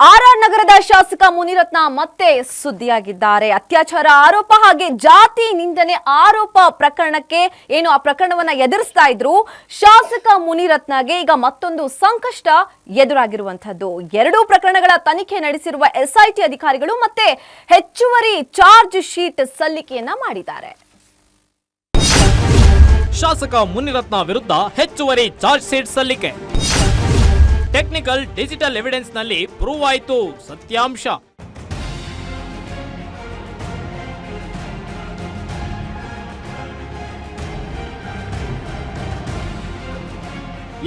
RR ನಗರದ ಶಾಸಕ ಮುನಿರತ್ನ ಮತ್ತೆ ಸುದ್ದಿಯಾಗಿದ್ದಾರೆ. ಅತ್ಯಾಚಾರ ಆರೋಪ ಹಾಗೆ ಜಾತಿ ನಿಂದನೆ ಆರೋಪ ಪ್ರಕರಣಕ್ಕೆ ಏನು ಆ ಪ್ರಕರಣವನ್ನ ಎದುರಿಸ್ತಾ ಇದ್ರು. ಶಾಸಕ ಮುನಿರತ್ನಗೆ ಈಗ ಮತ್ತೊಂದು ಸಂಕಷ್ಟ ಎದುರಾಗಿರುವಂತಹದ್ದು ಎರಡೂ ಪ್ರಕರಣಗಳ ತನಿಖೆ ನಡೆಸಿರುವ ಎಸ್ಐಟಿ ಅಧಿಕಾರಿಗಳು ಮತ್ತೆ ಹೆಚ್ಚುವರಿ ಚಾರ್ಜ್ ಶೀಟ್ ಸಲ್ಲಿಕೆಯನ್ನ ಮಾಡಿದ್ದಾರೆ. ಶಾಸಕ ಮುನಿರತ್ನ ವಿರುದ್ಧ ಹೆಚ್ಚುವರಿ ಚಾರ್ಜ್ ಶೀಟ್ ಸಲ್ಲಿಕೆ. ಟೆಕ್ನಿಕಲ್ ಡಿಜಿಟಲ್ ಎವಿಡೆನ್ಸ್ನಲ್ಲಿ ಪ್ರೂವ್ ಆಯಿತು. ಸತ್ಯಾಂಶ.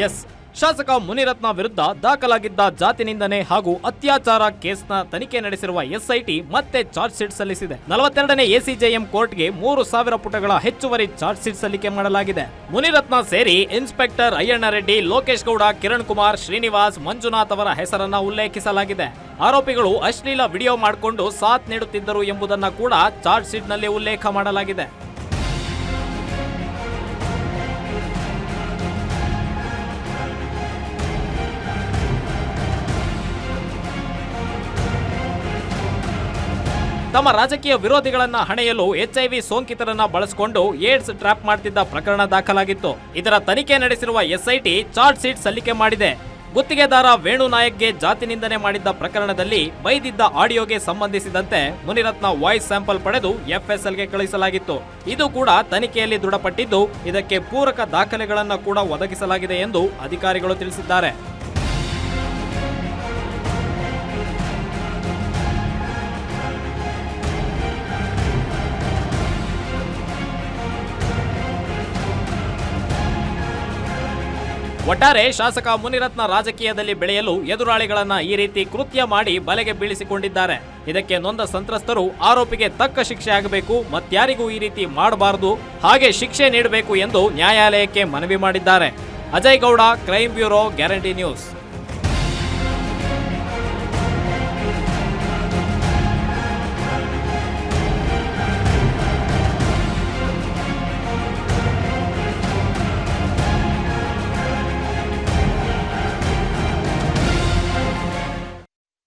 ಎಸ್ ಶಾಸಕ ಮುನಿರತ್ನ ವಿರುದ್ಧ ದಾಖಲಾಗಿದ್ದ ಜಾತಿ ನಿಂದನೆ ಹಾಗೂ ಅತ್ಯಾಚಾರ ಕೇಸ್ನ ತನಿಖೆ ನಡೆಸಿರುವ ಎಸ್ಐಟಿ ಮತ್ತೆ ಚಾರ್ಜ್ ಶೀಟ್ ಸಲ್ಲಿಸಿದೆ. ನಲವತ್ತೆರಡನೇ ಎಸಿಜೆಎಂ ಕೋರ್ಟ್ಗೆ ಮೂರು ಸಾವಿರ ಪುಟಗಳ ಹೆಚ್ಚುವರಿ ಚಾರ್ಜ್ ಶೀಟ್ ಸಲ್ಲಿಕೆ ಮಾಡಲಾಗಿದೆ. ಮುನಿರತ್ನ ಸೇರಿ ಇನ್ಸ್ಪೆಕ್ಟರ್ ಅಯ್ಯಣ್ಣ ರೆಡ್ಡಿ ಲೋಕೇಶ್ ಗೌಡ, ಕಿರಣ್ ಕುಮಾರ್, ಶ್ರೀನಿವಾಸ್, ಮಂಜುನಾಥ್ ಅವರ ಹೆಸರನ್ನ ಉಲ್ಲೇಖಿಸಲಾಗಿದೆ. ಆರೋಪಿಗಳು ಅಶ್ಲೀಲ ವಿಡಿಯೋ ಮಾಡಿಕೊಂಡು ಸಾಥ್ ನೀಡುತ್ತಿದ್ದರು ಎಂಬುದನ್ನ ಕೂಡ ಚಾರ್ಜ್ ಶೀಟ್ನಲ್ಲಿ ಉಲ್ಲೇಖ ಮಾಡಲಾಗಿದೆ. ತಮ್ಮ ರಾಜಕೀಯ ವಿರೋಧಿಗಳನ್ನ ಹಣೆಯಲು ಎಚ್ಐವಿ ಸೋಂಕಿತರನ್ನ ಬಳಸಿಕೊಂಡು ಏಡ್ಸ್ ಟ್ರ್ಯಾಪ್ ಮಾಡ್ತಿದ್ದ ಪ್ರಕರಣ ದಾಖಲಾಗಿತ್ತು. ಇದರ ತನಿಖೆ ನಡೆಸಿರುವ ಎಸ್ಐಟಿ ಚಾರ್ಜ್ ಶೀಟ್ ಸಲ್ಲಿಕೆ ಮಾಡಿದೆ. ಗುತ್ತಿಗೆದಾರ ವೇಣು ನಾಯಕ್ಗೆ ಜಾತಿ ನಿಂದನೆ ಮಾಡಿದ್ದ ಪ್ರಕರಣದಲ್ಲಿ ಬೈದಿದ್ದ ಆಡಿಯೋಗೆ ಸಂಬಂಧಿಸಿದಂತೆ ಮುನಿರತ್ನ ವಾಯ್ಸ್ ಸ್ಯಾಂಪಲ್ ಪಡೆದು ಎಫ್ಎಸ್ಎಲ್ಗೆ ಕಳುಹಿಸಲಾಗಿತ್ತು. ಇದು ಕೂಡ ತನಿಖೆಯಲ್ಲಿ ದೃಢಪಟ್ಟಿದ್ದು, ಇದಕ್ಕೆ ಪೂರಕ ದಾಖಲೆಗಳನ್ನು ಕೂಡ ಒದಗಿಸಲಾಗಿದೆ ಎಂದು ಅಧಿಕಾರಿಗಳು ತಿಳಿಸಿದ್ದಾರೆ. ಒಟ್ಟಾರೆ ಶಾಸಕ ಮುನಿರತ್ನ ರಾಜಕೀಯದಲ್ಲಿ ಬೆಳೆಯಲು ಎದುರಾಳಿಗಳನ್ನ ಈ ರೀತಿ ಕೃತ್ಯ ಮಾಡಿ ಬಲೆಗೆ ಬೀಳಿಸಿಕೊಂಡಿದ್ದಾರೆ. ಇದಕ್ಕೆ ನೊಂದ ಸಂತ್ರಸ್ತರು ಆರೋಪಿಗೆ ತಕ್ಕ ಶಿಕ್ಷೆ ಆಗಬೇಕು, ಮತ್ಯಾರಿಗೂ ಈ ರೀತಿ ಮಾಡಬಾರದು, ಹಾಗೆ ಶಿಕ್ಷೆ ನೀಡಬೇಕು ಎಂದು ನ್ಯಾಯಾಲಯಕ್ಕೆ ಮನವಿ ಮಾಡಿದ್ದಾರೆ. Ajay Gowda crime bureau guarantee news